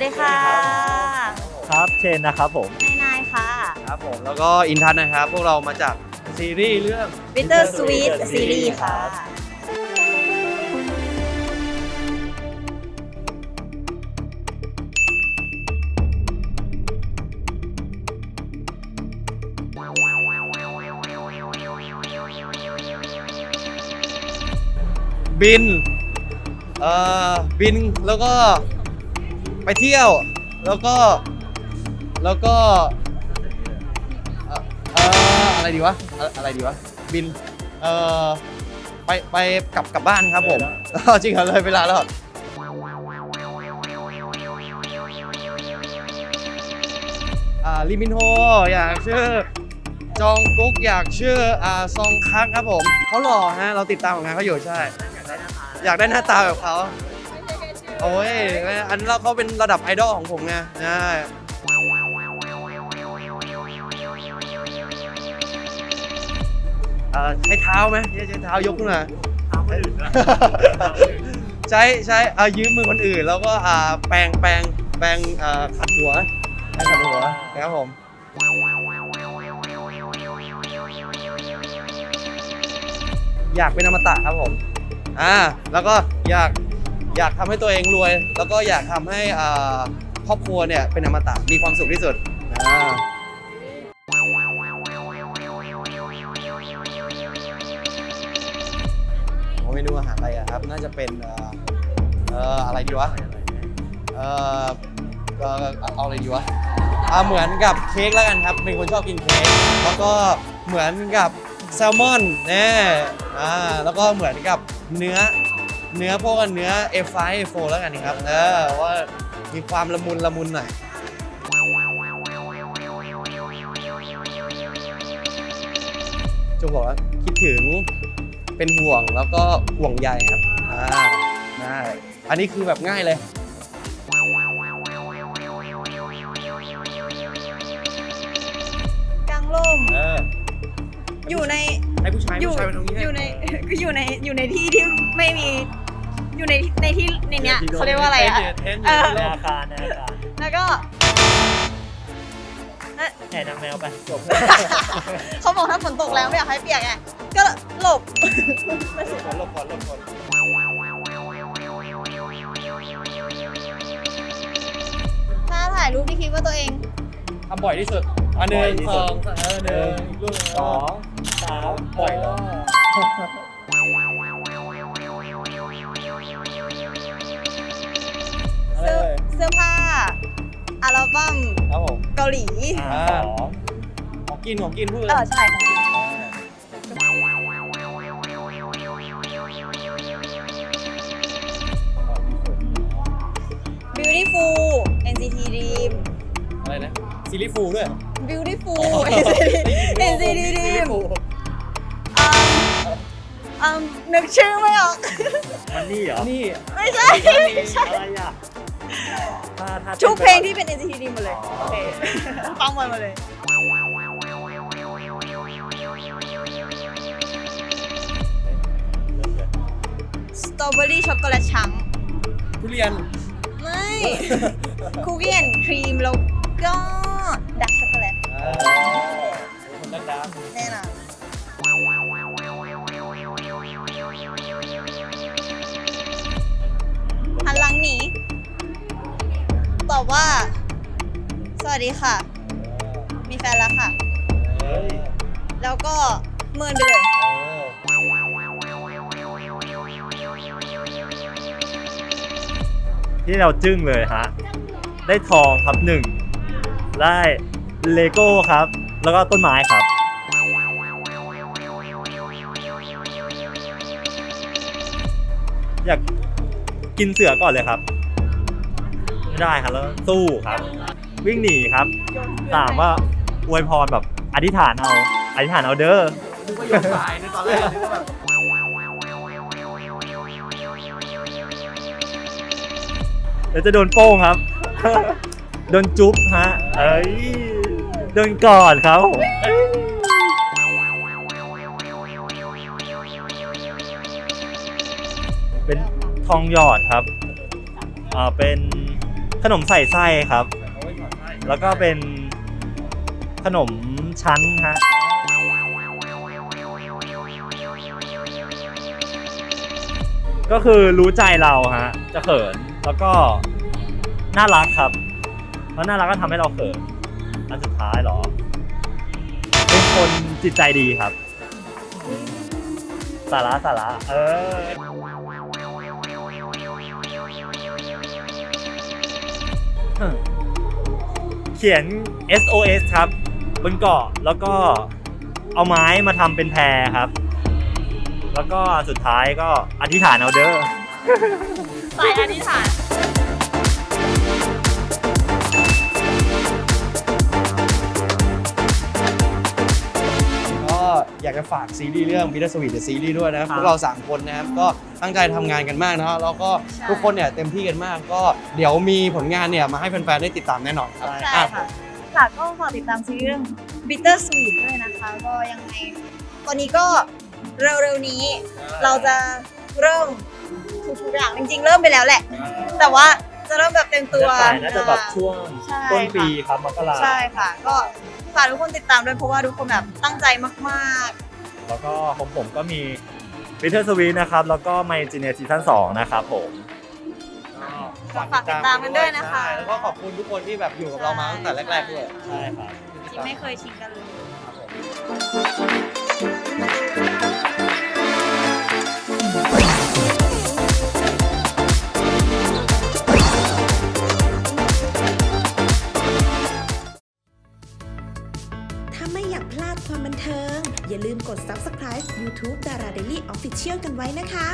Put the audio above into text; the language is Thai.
วัสดีค่ะครับเชนนะครับผมนายนายค่ะ ครับผมแล้วก็อินทัศน์นะครับ พวกเรามาจากซีรีส์เรื่อง Bitter Sweet ซีรีส์ค่ะ บิน เอ่อ บินแล้วก็ ไปเที่ยว แล้วก็ แล้วก็เอ่อเอ่ออะไรดีวะอะอะไรดีวะ บิน เอ่อ ไป ไปกลับกลับบ้านครับผม จริงเหรอเลยเวลาแล้วอ่าลิมินโฮอยากชื่อ จองกุ๊กอยากชื่ออ่าซองคักครับผม เขาหล่อฮะ เราติดตามของงานเขาอยู่ใช่ อยากได้หน้าตาแบบเขา โอ้ยอันนั้นเขาเป็นระดับไอดอลของผมไงใช่อ่าใช้เท้าไหมใช้ใช้เท้ายกขึ้นมาใช้ใช้อ่ายืมมือคนอื่น แล้วก็อ่าแปรงแปรงแปรงอ่าขัดหัวแปรงขัดหัวนะครับผมอยากเป็นอมตะครับผม อ่า แล้วก็อยาก อยากทำให้ตัวเองรวย แล้วก็อยากทำให้อ่าครอบครัวเนี่ยเป็นอมตะมีความสุขที่สุดอ่าผมเมนูอาหารอะไรอะครับ น่าจะเป็นเอ่อเอ่ออะไรดีวะเอ่อเอ่อเอาอะไรดีวะอ่าเหมือนกับเค้กแล้วกันครับ เป็นคนชอบกินเค้กแล้วก็เหมือนกับแซลมอนแน่อ่าแล้วก็เหมือนกับเนื้อ เนื้อพวกเนื้อ F5 F4 แล้วกันครับ เออว่ามีความละมุนละมุนหน่อยจะบอกว่าคิดถึงเป็นห่วงแล้วก็ห่วงใยครับอ่าได้อันนี้คือแบบง่ายเลยกลางร่มเอออยู่ใน ให้ผู้ชายอยู่ผู้ชายไปตรงนี้ให้ อยู่ในคืออยู่ในอยู่ในที่ที่ไม่มีอยู่ในในที่ในเนี้ยเขาเรียกว่าอะไรอะ เทนเออในอาคารในอาคารแล้วก็แห่นางแมวไปจบเขาบอกถ้าฝนตกแล้วไม่อยากให้เปียกไงก็หลบหลบก่อนหลบก่อนถ้าถ่ายรูปที่คิดว่าตัวเองทำบ่อยที่สุดอันหนึ่บ่อยงที่สสุอดงเออหนึ่งอีกรูปหนึ่งสอง สามบ่อยเหรอเสื้อเสื้อผ้าอัลบั้มครับผมเกาหลีอ่าสองของกินของกินพูดเออใช่ของ beautiful NCT Dream อะไรนะซีรีส์ฟูลด้วย beautiful NCT Dream อืม อืมนึกชื่อไม่ออก มันนี่เหรอนี่ไม่ใช่ไม่ใช่ อะไรอะถ้าถ้าทุกเพลงที่เป็น NCT Dream หมดเลยโอเคฟังหมดมาเลย สตรอเบอรี่ช็อกโกแลตชังทุเรียนไม่ คุกกี้แอนด์ครีมแล้วก็ดักช็อกโกแลตอ่าคนดังแน่นอนหัน อบว่า สวัสดีค่ะ มีแฟนแล้วค่ะ เฮ้ยแล้วก็เมินไปเลยเออที่เราจึ้งเลยฮะ ได้ทองครับหนึ่ง ได้เลโก้ครับ แล้วก็ต้นไม้ครับ อยากกินเสือก่อนเลยครับ ไม่ได้ครับแล้วสู้ครับ วิ่งหนีครับ ถามว่าอวยพรแบบอธิษฐานเอาอธิษฐานเอาเด้อนึกว่าโยนสายในตอนแรกนึกว่าแบบเดี๋ยวจะโดนโป้งครับ โดนจุ๊บฮะ เอ้ย โดนกอดครับผมเอ้ยเป็นทองหยอดครับ อ่า เป็น ขนมใส่ไส้ครับ แล้วก็เป็นขนมชั้นฮะก็คือรู้ใจเราฮะ จะเขินแล้วก็น่ารักครับเพราะน่ารักก็ทำให้เราเขินอันสุดท้ายเหรอ เป็นคนจิตใจดีครับ สาระสาระเออ เขียน SOS ครับ บนเกาะแล้วก็เอาไม้มาทำเป็นแพรครับ แล้วก็สุดท้ายก็อธิษฐานเอาเด้อ สายอธิษฐาน จะฝากซีรีส์เรื่อง Bitter Sweet The Series ด้วยนะครับครับพวกเราสามคนนะครับก็ตั้งใจทำงานกันมากนะแล้วก็ใช่ทุกคนเนี่ยเต็มที่กันมาก ก็เดี๋ยวมีผลงานเนี่ยมาให้แฟนๆได้ติดตามแน่นอนครับใช่อะ ค่ะ ค่ะก็ฝากติดตามซีรีส์เรื่อง Bitter Sweet ด้วยนะคะ ก็ยังไง ตอนนี้ก็เร็วๆนี้ เราจะเริ่มทุกๆอย่างจริงๆ เริ่มไปแล้วแหละ แต่ว่าจะเริ่มแบบเต็มตัวน่าจะน่าจะแบบช่วงใช่ต้นปีครับมกรา ใช่ค่ะ ก็ฝากทุกคนติดตามด้วยเพราะว่าทุกคนแบบตั้งใจมาก แล้วก็ของผมก็มี Bitter Sweet นะครับ แล้วก็ My Genius Season 2นะครับผมๆก็ฝากติดตามกันด้วยนะคะ ใช่แล้วก็ขอบคุณทุกคนที่แบบอยู่กับเรามาตั้งแต่แรกๆด้วย ใช่ครับ ที่ไม่เคยทิ้งกันเลยถ้า ดเชือกกันไว้นะคะ